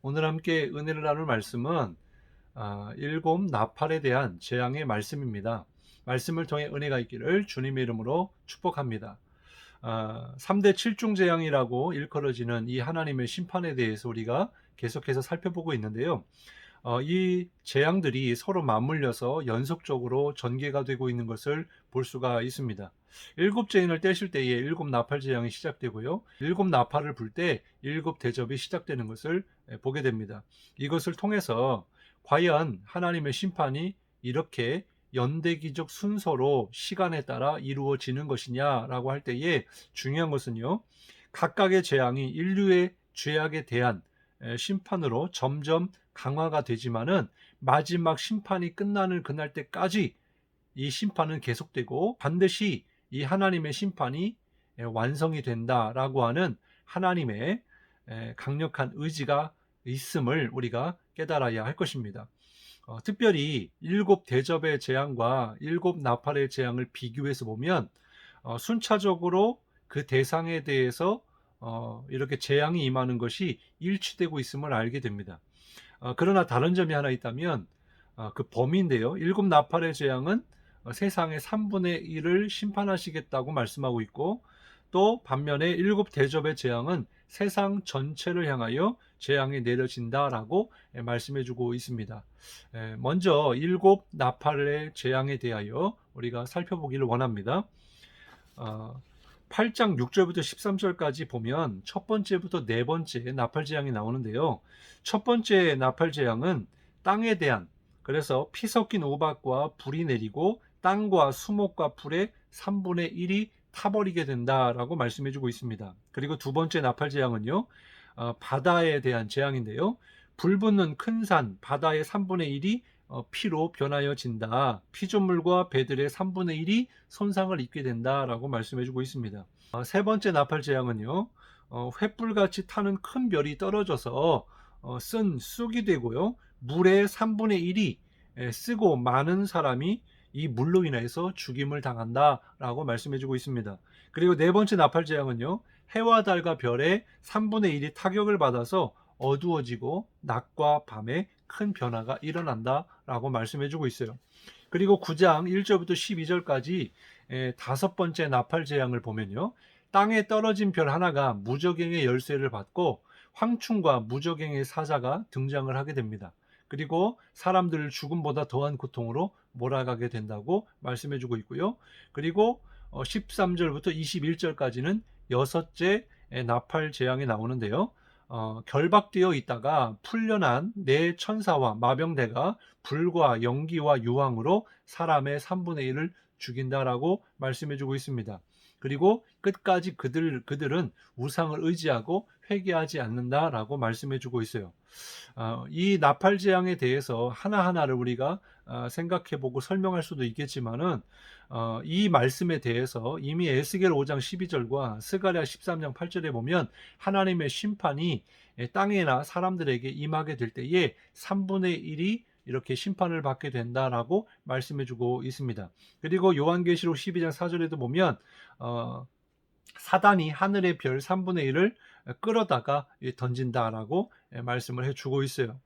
오늘 함께 은혜를 나눌 말씀은 아, 일곱 나팔에 대한 재앙의 말씀입니다. 말씀을 통해 은혜가 있기를 주님의 이름으로 축복합니다. 아, 3대 7중 재앙이라고 일컬어지는 이 하나님의 심판에 대해서 우리가 계속해서 살펴보고 있는데요. 어, 이 재앙들이 서로 맞물려서 연속적으로 전개가 되고 있는 것을 볼 수가 있습니다. 일곱 재인을 떼실 때에 일곱 나팔 재앙이 시작되고요. 일곱 나팔을 불 때 일곱 대접이 시작되는 것을 예, 보게 됩니다. 이것을 통해서 과연 하나님의 심판이 이렇게 연대기적 순서로 시간에 따라 이루어지는 것이냐라고 할 때에 중요한 것은요. 각각의 재앙이 인류의 죄악에 대한 에, 심판으로 점점 강화가 되지만은 마지막 심판이 끝나는 그날 때까지 이 심판은 계속되고 반드시 이 하나님의 심판이 에, 완성이 된다라고 하는 하나님의 에, 강력한 의지가 있음을 우리가 깨달아야 할 것입니다. 어, 특별히 일곱 대접의 재앙과 일곱 나팔의 재앙을 비교해서 보면 어, 순차적으로 그 대상에 대해서 어, 이렇게 재앙이 임하는 것이 일치되고 있음을 알게 됩니다. 어, 그러나 다른 점이 하나 있다면 어, 그 범위인데요. 일곱 나팔의 재앙은 어, 세상의 3분의 1을 심판하시겠다고 말씀하고 있고 또 반면에 일곱 대접의 재앙은 세상 전체를 향하여 재앙이 내려진다라고 예, 말씀해주고 있습니다. 예, 먼저 일곱 나팔의 재앙에 대하여 우리가 살펴보기를 원합니다. 어, 8장 6절부터 13절까지 보면 첫 번째부터 네 번째 나팔 재앙이 나오는데요. 첫 번째 나팔 재앙은 땅에 대한 그래서 피 섞인 우박과 불이 내리고 땅과 수목과 풀의 3분의 1이 타버리게 된다라고 말씀해 주고 있습니다. 그리고 두 번째 나팔 재앙은요, 어, 바다에 대한 재앙인데요. 불 붙는 큰 산, 바다의 3분의 1이 어, 피로 변하여진다. 피조물과 배들의 3분의 1이 손상을 입게 된다라고 말씀해주고 있습니다. 어, 세 번째 나팔 재앙은요, 어, 횃불같이 타는 큰 별이 떨어져서 어, 쓴 쑥이 되고요, 물의 3분의 1이 에, 쓰고 많은 사람이 이 물로 인해서 죽임을 당한다라고 말씀해주고 있습니다. 그리고 네 번째 나팔 재앙은요, 해와 달과 별의 3분의 1이 타격을 받아서 어두워지고 낮과 밤에 큰 변화가 일어난다 라고 말씀해 주고 있어요. 그리고 9장 1절부터 12절까지 다섯 번째 나팔 재앙을 보면요, 땅에 떨어진 별 하나가 무적행의 열쇠를 받고 황충과 무적행의 사자가 등장을 하게 됩니다. 그리고 사람들을 죽음보다 더한 고통으로 몰아가게 된다고 말씀해 주고 있고요. 그리고 13절부터 21절까지는 여섯째 나팔 재앙이 나오는데요. 어, 결박되어 있다가 풀려난 네 천사와 마병대가 불과 연기와 유황으로 사람의 3분의 1을 죽인다라고 말씀해주고 있습니다. 그리고 끝까지 그들 그들은 우상을 의지하고 회개하지 않는다라고 말씀해주고 있어요. 어, 이 나팔 재앙에 대해서 하나 하나를 우리가 어, 생각해 보고 설명할 수도 있겠지만은 어, 이 말씀에 대해서 이미 에스겔 5장 12절과 스가랴 13장 8절에 보면 하나님의 심판이 땅에나 사람들에게 임하게 될 때에 3분의 1이 이렇게 심판을 받게 된다라고 말씀해주고 있습니다. 그리고 요한계시록 12장 4절에도 보면 어, 사단이 하늘의 별 3분의 1을 끌어다가 던진다라고 말씀을 해주고 있어요.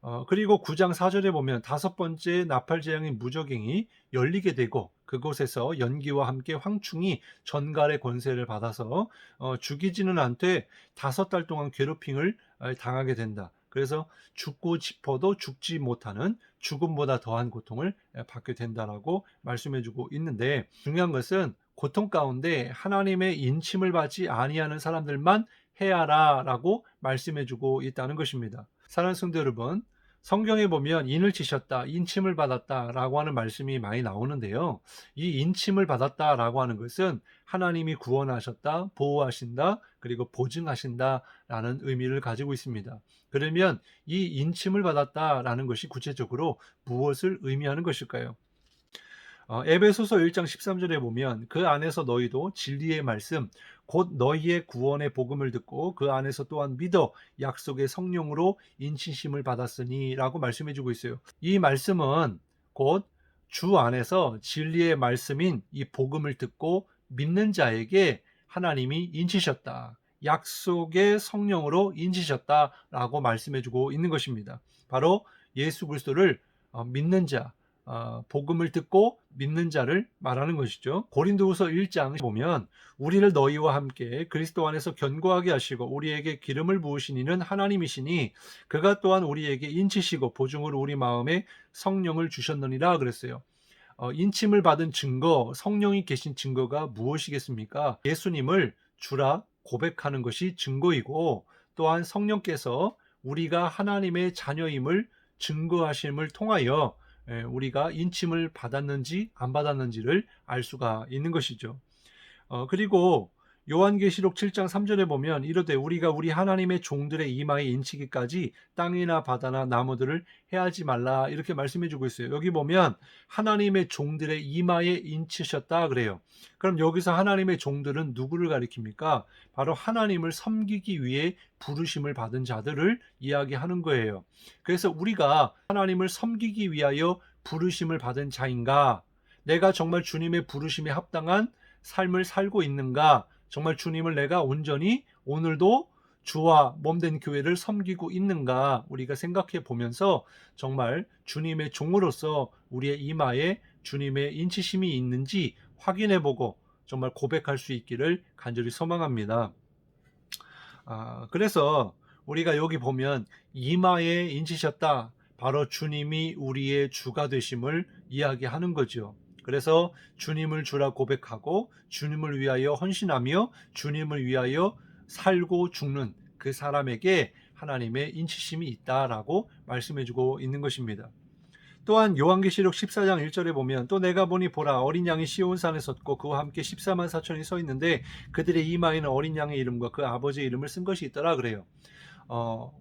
어, 그리고 9장 4절에 보면 다섯 번째 나팔 재앙인 무적행이 열리게 되고 그곳에서 연기와 함께 황충이 전갈의 권세를 받아서 어, 죽이지는 않되 다섯 달 동안 괴롭힘을 당하게 된다. 그래서 죽고 싶어도 죽지 못하는 죽음보다 더한 고통을 받게 된다라고 말씀해주고 있는데 중요한 것은 고통 가운데 하나님의 인침을 받지 아니하는 사람들만 해야라라고 말씀해주고 있다는 것입니다. 사랑하는 성도 여러분, 성경에 보면 인을 치셨다, 인침을 받았다라고 하는 말씀이 많이 나오는데요. 이 인침을 받았다라고 하는 것은 하나님이 구원하셨다, 보호하신다, 그리고 보증하신다라는 의미를 가지고 있습니다. 그러면 이 인침을 받았다라는 것이 구체적으로 무엇을 의미하는 것일까요? 어, 에베소서 1장 13절에 보면 그 안에서 너희도 진리의 말씀 곧 너희의 구원의 복음을 듣고 그 안에서 또한 믿어 약속의 성령으로 인치심을 받았으니라고 말씀해 주고 있어요. 이 말씀은 곧 주 안에서 진리의 말씀인 이 복음을 듣고 믿는 자에게 하나님이 인치셨다. 약속의 성령으로 인치셨다라고 말씀해 주고 있는 것입니다. 바로 예수 그리스도를 어, 믿는 자, 어, 복음을 듣고 믿는 자를 말하는 것이죠. 고린도후서 1장 보면 우리를 너희와 함께 그리스도 안에서 견고하게 하시고 우리에게 기름을 부으신 이는 하나님이시니 그가 또한 우리에게 인치시고 보증으로 우리 마음에 성령을 주셨느니라 그랬어요. 어, 인침을 받은 증거, 성령이 계신 증거가 무엇이겠습니까? 예수님을 주라 고백하는 것이 증거이고 또한 성령께서 우리가 하나님의 자녀임을 증거하심을 통하여 예, 우리가 인침을 받았는지 안 받았는지를 알 수가 있는 것이죠. 어, 그리고 요한계시록 7장 3절에 보면 이르되 우리가 우리 하나님의 종들의 이마에 인치기까지 땅이나 바다나 나무들을 해하지 말라 이렇게 말씀해 주고 있어요. 여기 보면 하나님의 종들의 이마에 인치셨다 그래요. 그럼 여기서 하나님의 종들은 누구를 가리킵니까? 바로 하나님을 섬기기 위해 부르심을 받은 자들을 이야기하는 거예요. 그래서 우리가 하나님을 섬기기 위하여 부르심을 받은 자인가? 내가 정말 주님의 부르심에 합당한 삶을 살고 있는가? 정말 주님을 내가 온전히 오늘도 주와 몸된 교회를 섬기고 있는가 우리가 생각해 보면서 정말 주님의 종으로서 우리의 이마에 주님의 인치심이 있는지 확인해 보고 정말 고백할 수 있기를 간절히 소망합니다. 아, 그래서 우리가 여기 보면 이마에 인치셨다. 바로 주님이 우리의 주가 되심을 이야기하는 거죠. 그래서 주님을 주라 고백하고 주님을 위하여 헌신하며 주님을 위하여 살고 죽는 그 사람에게 하나님의 인치심이 있다라고 말씀해주고 있는 것입니다. 또한 요한계시록 14장 1절에 보면 또 내가 보니 보라 어린 양이 시온산에 섰고 그와 함께 14만 4천이 서 있는데 그들의 이마에는 어린 양의 이름과 그 아버지의 이름을 쓴 것이 있더라 그래요. 어,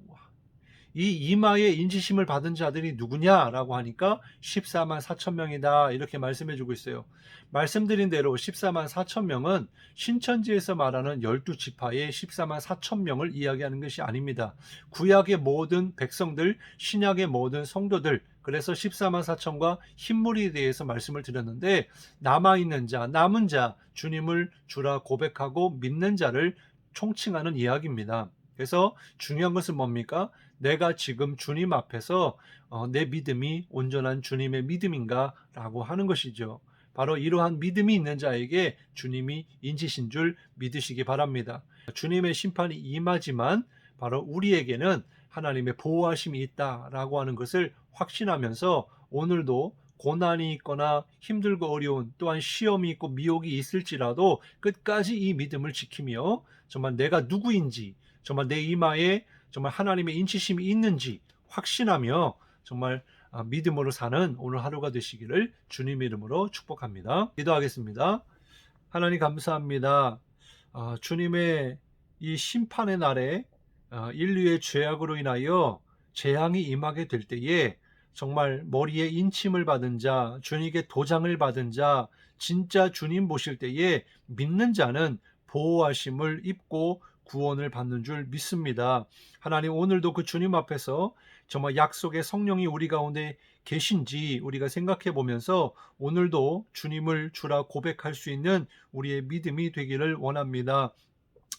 이 이마에 인지심을 받은 자들이 누구냐라고 하니까 14만 4천 명이다 이렇게 말씀해 주고 있어요. 말씀드린 대로 14만 4천 명은 신천지에서 말하는 12지파의 14만 4천 명을 이야기하는 것이 아닙니다. 구약의 모든 백성들, 신약의 모든 성도들, 그래서 14만 4천과 흰물에 대해서 말씀을 드렸는데 남아있는 자, 남은 자, 주님을 주라 고백하고 믿는 자를 총칭하는 이야기입니다. 그래서 중요한 것은 뭡니까? 내가 지금 주님 앞에서 어, 내 믿음이 온전한 주님의 믿음인가? 라고 하는 것이죠. 바로 이러한 믿음이 있는 자에게 주님이 인지신 줄 믿으시기 바랍니다. 주님의 심판이 임하지만 바로 우리에게는 하나님의 보호하심이 있다라고 하는 것을 확신하면서 오늘도 고난이 있거나 힘들고 어려운 또한 시험이 있고 미혹이 있을지라도 끝까지 이 믿음을 지키며 정말 내가 누구인지 정말 내 이마에 정말 하나님의 인치심이 있는지 확신하며 정말 아, 믿음으로 사는 오늘 하루가 되시기를 주님 이름으로 축복합니다. 기도하겠습니다. 하나님 감사합니다. 아, 주님의 이 심판의 날에 아, 인류의 죄악으로 인하여 재앙이 임하게 될 때에 정말 머리에 인침을 받은 자, 주님께 도장을 받은 자, 진짜 주님 보실 때에 믿는 자는 보호하심을 입고 구원을 받는 줄 믿습니다. 하나님 오늘도 그 주님 앞에서 정말 약속의 성령이 우리 가운데 계신지 우리가 생각해 보면서 오늘도 주님을 주라 고백할 수 있는 우리의 믿음이 되기를 원합니다.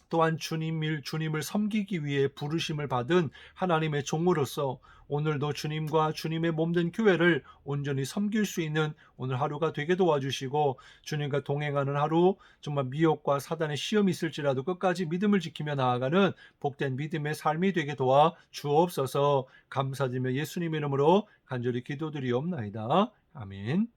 또한 주님을 주님을 섬기기 위해 부르심을 받은 하나님의 종으로서 오늘도 주님과 주님의 몸된 교회를 온전히 섬길 수 있는 오늘 하루가 되게 도와주시고 주님과 동행하는 하루 정말 미혹과 사단의 시험이 있을지라도 끝까지 믿음을 지키며 나아가는 복된 믿음의 삶이 되게 도와 주옵소서 감사드리며 예수님 이름으로 간절히 기도드리옵나이다. 아멘.